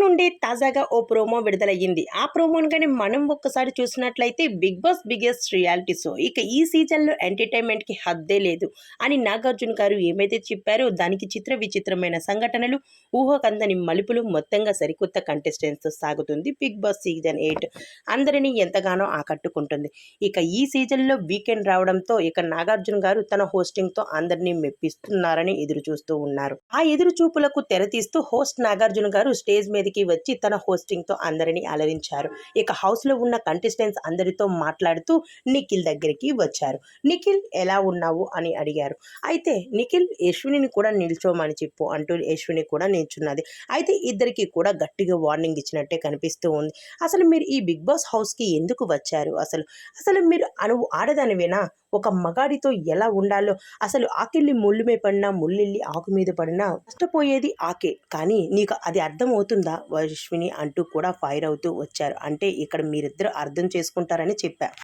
నుండి తాజాగా ఓ ప్రోమో విడుదలయ్యింది. ఆ ప్రోమోను కానీ మనం ఒక్కసారి చూసినట్లయితే Big Boss biggest reality show. ఇక ఈ సీజన్లో ఎంటర్టైన్మెంట్కి హద్దే లేదు అని నాగార్జున గారు ఏమైతే చెప్పారో దానికి చిత్ర విచిత్రమైన సంఘటనలు ఊహకందని మలుపులు మొత్తంగా సరికొత్త కంటెస్టెంట్స్తో సాగుతుంది బిగ్ బాస్ సీజన్ ఎయిట్. అందరినీ ఎంతగానో ఆకట్టుకుంటుంది. ఇక ఈ సీజన్లో వీకెండ్ రావడంతో ఇక నాగార్జున గారు తన హోస్టింగ్తో అందరినీ మెప్పిస్తున్నారని ఎదురు చూస్తూ ఉన్నారు. ఆ ఎదురు చూపులకు తెరతీస్తూ హోస్ట్ నాగార్జున గారు స్టేజ్ మీద మీదకి వచ్చి తన హోస్టింగ్తో అందరినీ అలరించారు. ఇక హౌస్లో ఉన్న కంటెస్టెంట్స్ అందరితో మాట్లాడుతూ నిఖిల్ దగ్గరికి వచ్చారు. నిఖిల్ ఎలా ఉన్నావు? అని అడిగారు. అయితే నిఖిల్ యశ్విని కూడా నిల్చోమని చెప్పు అంటూ యశ్విని కూడా నిల్చున్నది. అయితే ఇద్దరికి కూడా గట్టిగా వార్నింగ్ ఇచ్చినట్టే కనిపిస్తూ ఉంది. అసలు మీరు ఈ బిగ్ బాస్ హౌస్కి ఎందుకు వచ్చారు? అసలు అసలు మీరు అనువు ఆడదానివేనా? ఒక మగాడితో ఎలా ఉండాలో అసలు ఆకెళ్ళి ముళ్ళు మీద పడినా ముళ్ళిల్లి ఆకు మీద పడినా నష్టపోయేది ఆకే. కానీ నీకు అది అర్థమవుతుందా వైష్విని అంటూ కూడా ఫైర్ అవుతూ వచ్చారు. అంటే ఇక్కడ మీరిద్దరు అర్థం చేసుకుంటారని చెప్పా.